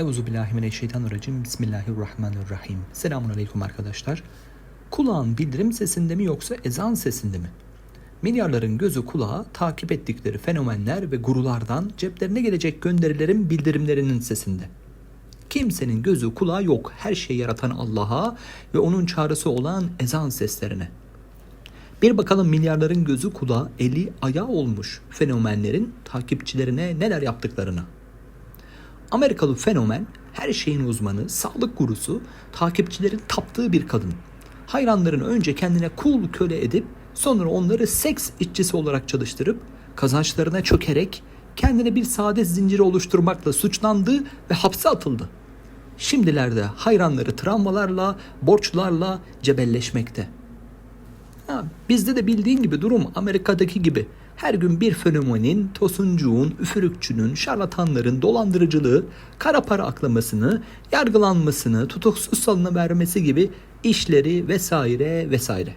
Euzubillahimineşşeytanirracim. Bismillahirrahmanirrahim. Selamun aleyküm arkadaşlar. Kulağın bildirim sesinde mi yoksa ezan sesinde mi? Milyarların gözü kulağı takip ettikleri fenomenler ve gurulardan ceplerine gelecek gönderilerin bildirimlerinin sesinde. Kimsenin gözü kulağı yok. Her şeyi yaratan Allah'a ve onun çağrısı olan ezan seslerine. Bir bakalım milyarların gözü kulağı, eli, ayağı olmuş fenomenlerin takipçilerine neler yaptıklarına. Amerikalı fenomen, her şeyin uzmanı, sağlık gurusu, takipçilerin taptığı bir kadın. Hayranlarını önce kendine kul köle edip sonra onları seks işçisi olarak çalıştırıp kazançlarına çökerek kendine bir saadet zinciri oluşturmakla suçlandı ve hapse atıldı. Şimdilerde hayranları travmalarla, borçlarla cebelleşmekte. Ha, bizde de bildiğin gibi durum Amerika'daki gibi. Her gün bir fenomenin, tosuncuğun, üfürükçünün, şarlatanların dolandırıcılığı, kara para aklamasını, yargılanmasını, tutuksuz salına vermesi gibi işleri vesaire vesaire.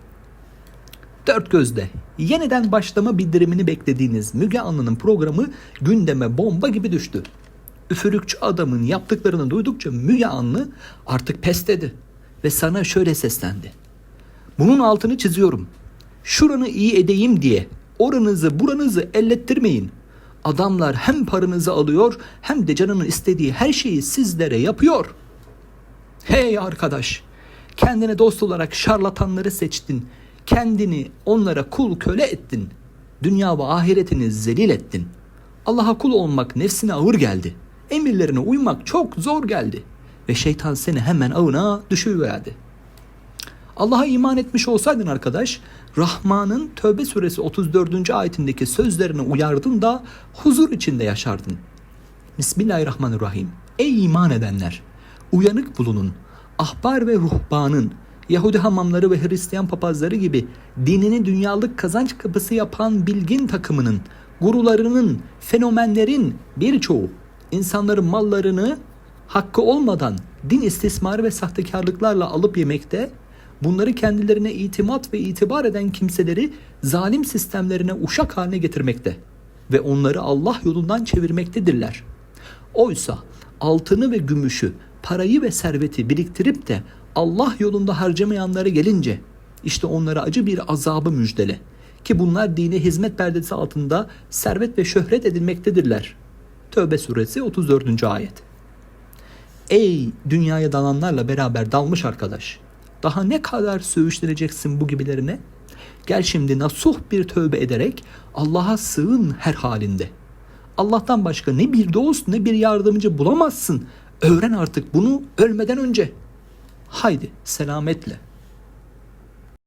Dört gözle yeniden başlama bildirimini beklediğiniz Müge Anlı'nın programı gündeme bomba gibi düştü. Üfürükçü adamın yaptıklarını duydukça Müge Anlı artık pes dedi ve sana şöyle seslendi. Bunun altını çiziyorum. Şuranı iyi edeyim diye oranızı buranızı ellettirmeyin. Adamlar hem paranızı alıyor hem de canının istediği her şeyi sizlere yapıyor. Hey arkadaş, kendine dost olarak şarlatanları seçtin. Kendini onlara kul köle ettin. Dünya ve ahiretini zelil ettin. Allah'a kul olmak nefsine ağır geldi. Emirlerine uymak çok zor geldi. Ve şeytan seni hemen ağına düşüverdi. Allah'a iman etmiş olsaydın arkadaş, Rahman'ın Tövbe suresi 34. ayetindeki sözlerine uyardın da huzur içinde yaşardın. Bismillahirrahmanirrahim. Ey iman edenler! Uyanık bulunun. Ahbar ve ruhbanın, Yahudi hamamları ve Hristiyan papazları gibi dinini dünyalık kazanç kapısı yapan bilgin takımının, gurularının, fenomenlerin birçoğu insanların mallarını hakkı olmadan din istismarı ve sahtekarlıklarla alıp yemekte, bunları kendilerine itimat ve itibar eden kimseleri zalim sistemlerine uşak haline getirmekte ve onları Allah yolundan çevirmektedirler. Oysa altını ve gümüşü, parayı ve serveti biriktirip de Allah yolunda harcamayanları gelince işte onlara acı bir azabı müjdele ki bunlar dine hizmet perdesi altında servet ve şöhret edilmektedirler. Tövbe suresi 34. ayet. Ey dünyaya dalanlarla beraber dalmış arkadaş. Daha ne kadar söğüşleneceksin bu gibilerine? Gel şimdi nasuh bir tövbe ederek Allah'a sığın her halinde. Allah'tan başka ne bir dost ne bir yardımcı bulamazsın. Öğren artık bunu ölmeden önce. Haydi selametle.